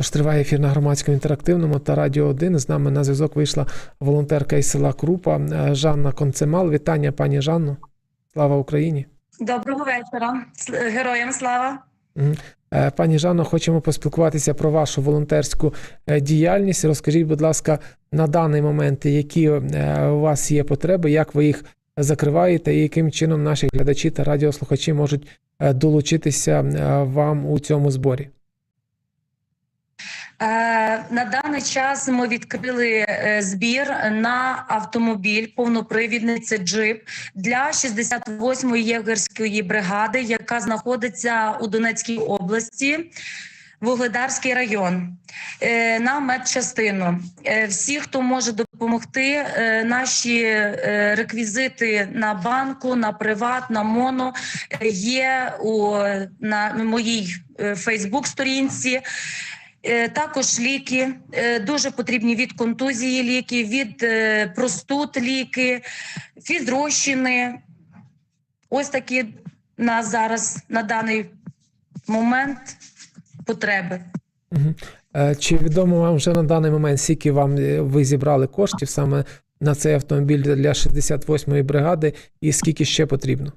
Тож триває ефір на громадському інтерактивному та радіо 1. З нами на зв'язок вийшла волонтерка із села Крупа е, Жанна Концемал. Вітання, пані Жанно. Слава Україні! Доброго вечора, героям слава. Е, Пані Жанно, хочемо поспілкуватися про вашу волонтерську е, діяльність. Розкажіть, будь ласка, на даний момент, які у вас є потреби, як ви їх закриваєте, і яким чином наші глядачі та радіослухачі можуть долучитися вам у цьому зборі? Е, на даний час ми відкрили е, збір на автомобіль повнопривідний це джип для 68-ї єгерської бригади, яка знаходиться у Донецькій області. Вугледарський район е, на медчастину. Всі, хто може допомогти, наші реквізити на банку, на приват, на моно є у на моїй Фейсбук-сторінці. Е, Також ліки е, дуже потрібні від контузії ліки, від е, простуд ліки, фізрощини. Ось такі на зараз на даний момент потреби. Чи відомо вам вже на даний момент, скільки вам ви зібрали коштів саме на цей автомобіль для 68-ї бригади, і скільки ще потрібно?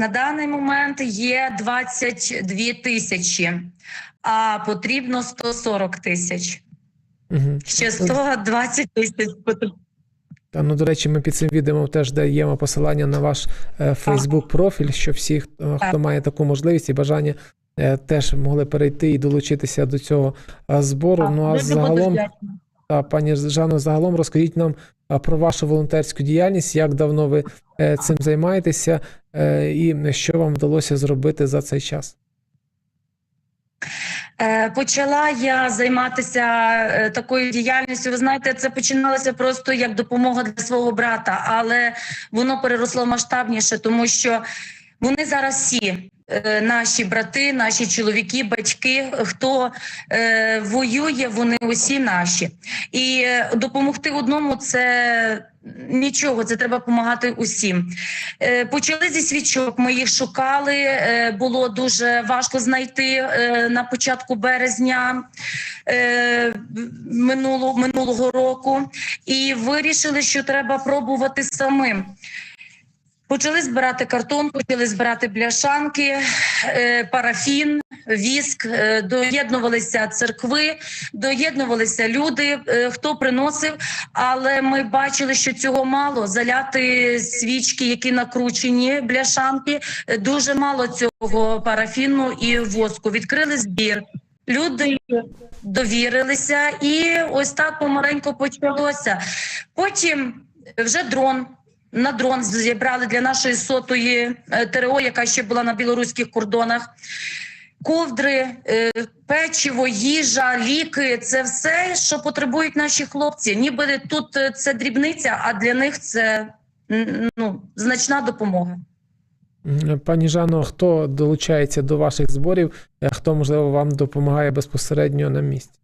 На даний момент є 22 тисячі, а потрібно 140 тисяч. Угу. Ще 120 тисяч потрібно. Та ну до речі, ми під цим відео теж даємо посилання на ваш Фейсбук профіль, щоб всі, хто, хто має таку можливість і бажання, е, теж могли перейти і долучитися до цього е, збору. Ну а загалом, та, пані Жано, загалом розкажіть нам про вашу волонтерську діяльність, як давно ви е, цим займаєтеся, е, і що вам вдалося зробити за цей час. Е, Почала я займатися такою діяльністю. Ви знаєте, це починалося просто як допомога для свого брата, але воно переросло масштабніше, тому що вони зараз всі. Е, Наші брати, наші чоловіки, батьки, хто е, воює, вони усі наші. І е, допомогти одному це нічого, це треба допомагати усім. Е, Почали зі свічок. Ми їх шукали. Було дуже важко знайти на початку березня е, минуло, минулого року, і вирішили, що треба пробувати самим. Почали збирати картон, почали збирати бляшанки, е, парафін, віск, е, доєднувалися церкви, доєднувалися люди, е, хто приносив. Але ми бачили, що цього мало. Заляти свічки, які накручені, бляшанки, дуже мало цього парафіну і воску. Відкрили збір. Люди довірилися, і ось так помаленько почалося. Потім вже дрон. На дрон зібрали для нашої сотої е, ТРО, яка ще була на білоруських кордонах. Ковдри, е, печиво, їжа, ліки це все, що потребують наші хлопці. Ніби тут е, це дрібниця, а для них це ну, значна допомога. Пані Жано, хто долучається до ваших зборів, хто можливо вам допомагає безпосередньо на місці?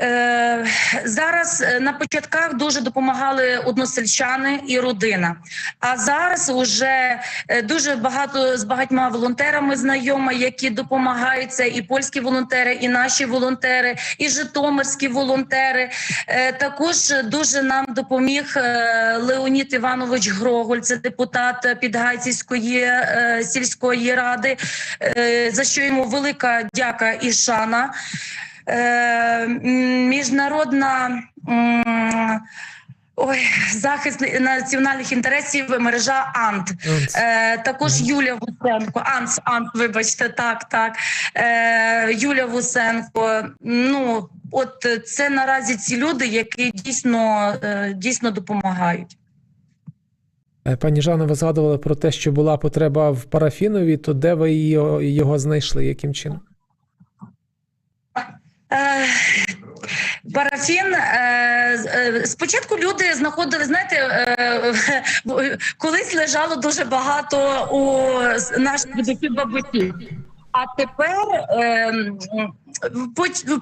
Е, зараз е, на початках дуже допомагали односельчани і родина. А зараз уже е, дуже багато з багатьма волонтерами знайома, які допомагають. Це і польські волонтери, і наші волонтери, і житомирські волонтери. Також дуже нам допоміг Леонід Іванович Гроголь, це депутат Підгайцівської сільської ради, за що йому велика дяка і шана. Е, міжнародна ой, захист національних інтересів мережа АНТ. Е, також Юлія Вусенко, Анс, Анс, вибачте, так, так. Е, Юлія Вусенко. Ну, от це наразі ці люди, які дійсно, е, дійсно допомагають. Пані Жано, ви згадували про те, що була потреба в парафінові, то де ви його, його знайшли? Яким чином? Е, Парафін е, е, спочатку люди знаходили, знаєте, колись лежало дуже багато у наших бабусів. А тепер ем,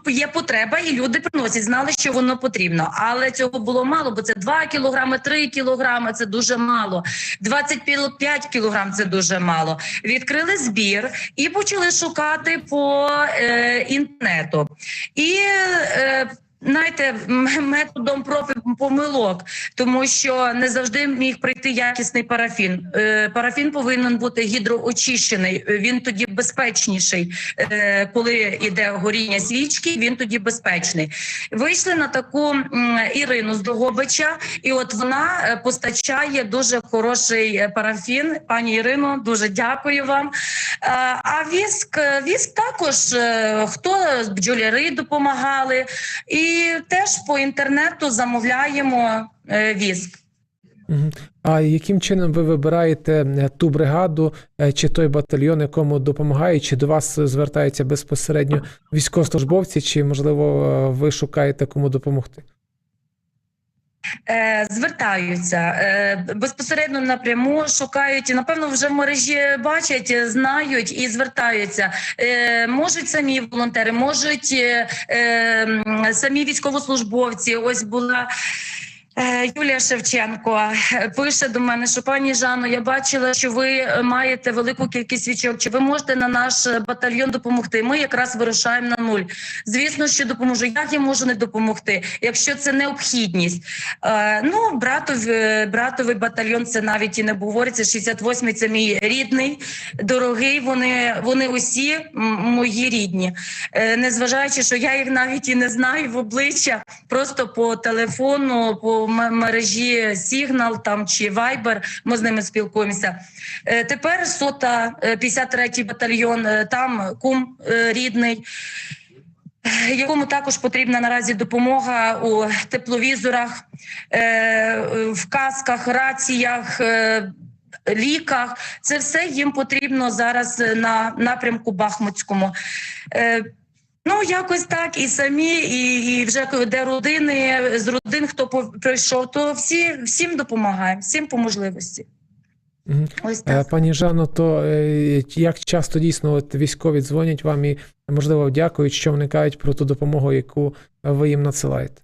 є потреба, і люди приносять, знали, що воно потрібно. Але цього було мало, бо це 2 кілограми, 3 кілограми це дуже мало. 25 кілограм це дуже мало. Відкрили збір і почали шукати по е, інтернету. І е, Знаєте, методом проб і помилок, тому що не завжди міг прийти якісний парафін. Е, Парафін повинен бути гідроочищений. Він тоді безпечніший. Е, Коли йде горіння свічки, він тоді безпечний. Вийшли на таку Ірину з Догобича, і от вона е, постачає дуже хороший парафін. Пані Ірино, дуже дякую вам. А віск, віск також хто бджоляри допомагали, і теж по інтернету замовляємо е, віск. А яким чином ви вибираєте е, ту бригаду е, чи той батальйон, якому допомагають, чи до вас звертаються безпосередньо військовослужбовці, чи можливо ви шукаєте кому допомогти? Е, звертаються е, безпосередньо напряму, шукають і напевно вже в мережі бачать, знають і звертаються. Е, можуть самі волонтери, можуть самі військовослужбовці. Ось була. Е, Юлія Шевченко е, пише до мене, що пані Жано, я бачила, що ви маєте велику кількість свічок. Чи ви можете на наш батальйон допомогти? Ми якраз вирушаємо на нуль. Звісно, що допоможу. Як я можу не допомогти, якщо це необхідність? Е, ну, братов, е, братовий батальйон це навіть і не говориться. 68-й – це мій рідний, дорогий. Вони, вони усі мої рідні. Незважаючи, що я їх навіть і не знаю в обличчя, просто по телефону, по м- мережі Сігнал там чи Viber, ми з ними спілкуємося. Е, тепер сота, е, 53-й батальйон, е, там кум е, рідний якому також потрібна наразі допомога у тепловізорах, е, в касках, раціях. е, Ліках це все їм потрібно зараз е, на напрямку Бахмутському. Ну, якось так, і самі, і, і вже де родини з родин, хто прийшов, то всі всім допомагаємо, всім по можливості. Ось Е, так. Пані Жанно, то е, як часто дійсно от військові дзвонять вам і можливо дякують, що вникають про ту допомогу, яку ви їм надсилаєте?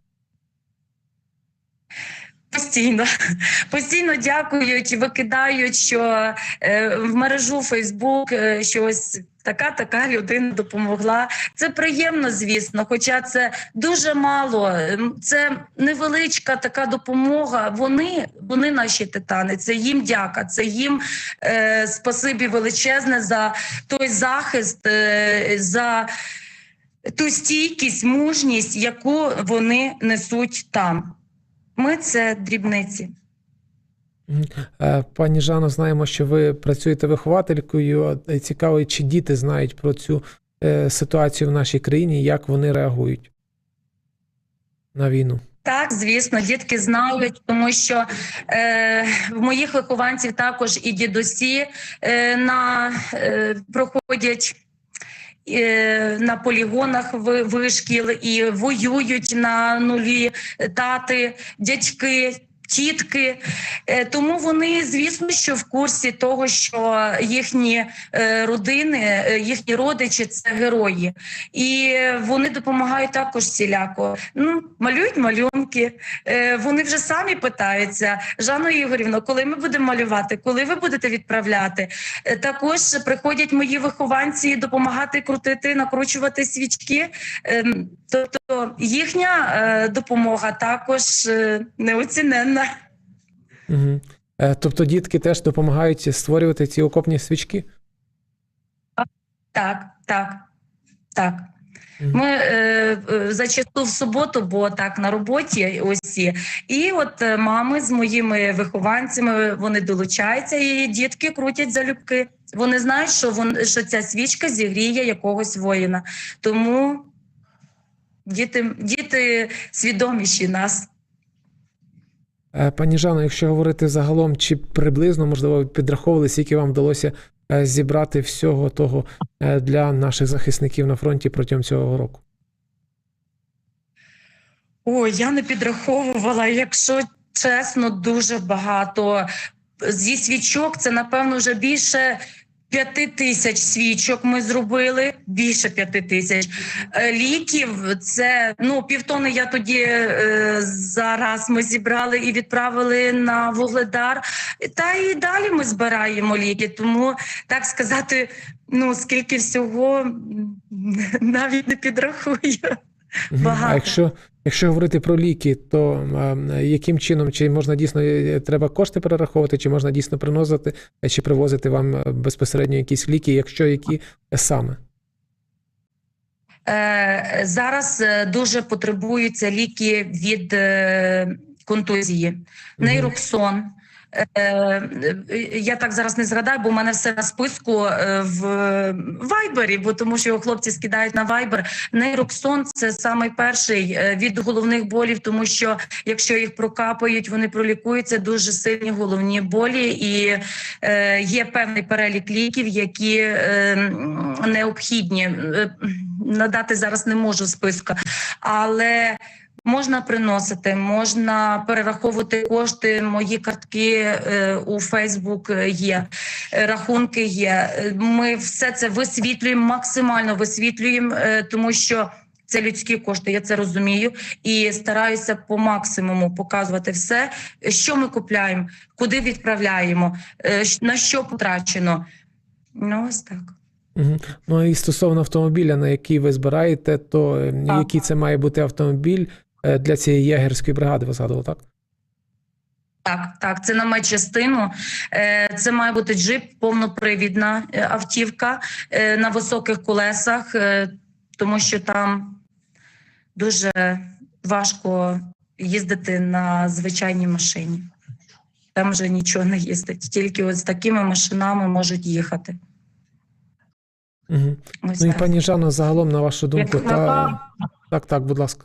Постійно, постійно дякують, викидають, що е, в мережу Фейсбук е, що така така людина допомогла. Це приємно, звісно, хоча це дуже мало. Це невеличка така допомога. Вони, вони наші титани. Це їм дяка. Це їм е, спасибі величезне за той захист, е, за ту стійкість, мужність, яку вони несуть там. Ми це дрібниці. Е, Пані Жано, знаємо, що ви працюєте вихователькою. Е, Цікаво, чи діти знають про цю е, ситуацію в нашій країні, як вони реагують на війну? Так, звісно, дітки знають, тому що е, в моїх вихованців також і дідусі е, на, е, проходять. Е, На полігонах ви- вишкіл і воюють на нулі тати, дядьки, тітки. Е, Тому вони, звісно, що в курсі того, що їхні е, родини, е, їхні родичі це герої, і вони допомагають також всіляко. Ну, малюють малюнки. Вони вже самі питаються. Жанна Ігорівна, коли ми будемо малювати, коли ви будете відправляти? Також приходять мої вихованці допомагати крутити, накручувати свічки. Ем, Тобто їхня допомога також неоціненна. Угу. Тобто дітки теж допомагають створювати ці окопні свічки? Так, так, так. Ми е, е, зачасту в суботу, бо так на роботі усі. І от е, мами з моїми вихованцями вони долучаються, і дітки крутять залюбки. Вони знають, що вон, що ця свічка зігріє якогось воїна. Тому діти, діти свідоміші нас. Е, Пані Жано, якщо говорити загалом, чи приблизно, можливо, підраховували, скільки вам вдалося е, зібрати всього того е, для наших захисників на фронті протягом цього року? О, я не підраховувала, якщо чесно, дуже багато. Зі свічок це, напевно, вже більше П'яти тисяч свічок ми зробили, більше п'яти тисяч Е, ліків. Це ну півтони. Я тоді е, зараз ми зібрали і відправили на вугледар. Та і далі ми збираємо ліки. Тому так сказати, ну скільки всього навіть не підрахую. Багато. А якщо, якщо говорити про ліки, то е, яким чином, чи можна дійсно е, треба кошти перераховувати, чи можна дійсно приносити, е, чи привозити вам е, безпосередньо якісь ліки, якщо які е, саме? Е, зараз е, дуже потребуються ліки від е, контузії. Нейроксон. Е, я так зараз не згадаю, бо в мене все на списку е, в Вайбері, бо тому що його хлопці скидають на Вайбер. Нейроксон це самий перший е, від головних болів, тому що якщо їх прокапають, вони пролікуються дуже сильні головні болі, і є певний перелік ліків, які необхідні. Надати зараз не можу списка, але Можна приносити, можна перераховувати кошти. Мої картки е, у Фейсбук є, е, рахунки є. Ми все це висвітлюємо, максимально висвітлюємо, е, тому що це людські кошти. Я це розумію і стараюся по максимуму показувати все, що ми купляємо, куди відправляємо, на що потрачено. Ну ось так. Угу. Ну і стосовно автомобіля, на який ви збираєте, то Так. який це має бути автомобіль для цієї єгерської бригади, ви згадували, так? Так, так, це на медчастину. Е, Це має бути джип, повнопривідна е, автівка е, на високих колесах, е, тому що там дуже важко їздити на звичайній машині. Там вже нічого не їздить. Тільки ось такими машинами можуть їхати. Угу. Ось Ну і так. пані Жанно, загалом, на вашу думку, Як та... на- так, так, будь ласка.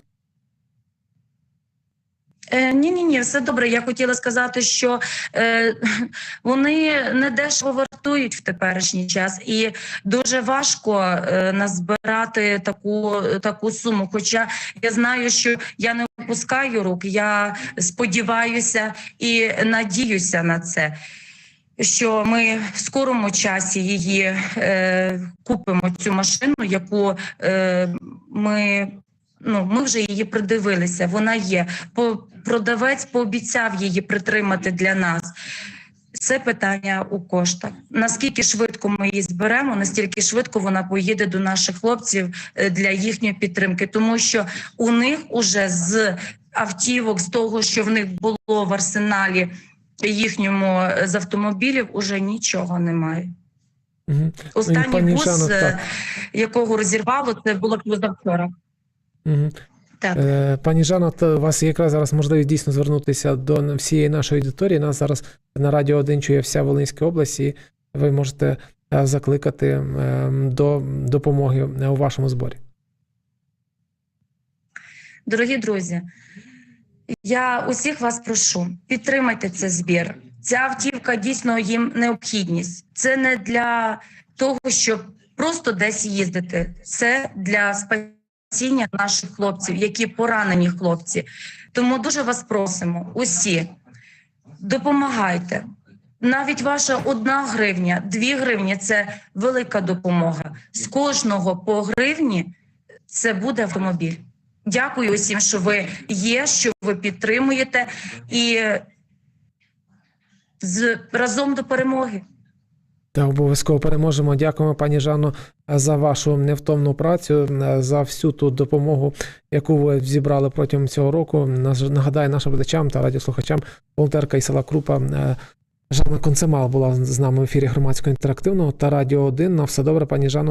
Ні, ні, ні, все добре. Я хотіла сказати, що е, вони не дешево вартують в теперішній час, і дуже важко е, назбирати таку, таку суму. Хоча я знаю, що я не опускаю рук, я сподіваюся і надіюся на це. Що ми в скорому часі її е, купимо цю машину, яку е, ми ну ми вже її придивилися. Вона є. Продавець пообіцяв її притримати для нас. Це питання у коштах. Наскільки швидко ми її зберемо, настільки швидко вона поїде до наших хлопців е, для їхньої підтримки, тому що у них уже з автівок, з того, що в них було в арсеналі їхньому е, з автомобілів, уже нічого немає. Угу. Останній бус, е, якого розірвало, це було позавчора. Угу. Так. Е, Пані Жанно, то у вас якраз зараз можливість дійсно звернутися до всієї нашої аудиторії. Нас зараз на Радіо 1 чує вся Волинська область, і ви можете е, закликати е, до допомоги у вашому зборі. Дорогі друзі, я усіх вас прошу, підтримайте цей збір. Ця автівка дійсно їм необхідність. Це не для того, щоб просто десь їздити. Це для спасіння наших хлопців, які поранені хлопці. Тому дуже вас просимо, усі допомагайте. Навіть ваша одна гривня, дві гривні це велика допомога. З кожного по гривні це буде автомобіль. Дякую усім, що ви є, що ви підтримуєте, і з разом до перемоги. Та обов'язково переможемо. Дякуємо, пані Жанно, за вашу невтомну працю, за всю ту допомогу, яку ви зібрали протягом цього року. Нагадаю нашим глядачам та радіослухачам, волонтерка із села Крупа е, Жанна Концемал була з нами в ефірі громадського інтерактивного та Радіо 1. На все добре, пані Жанно.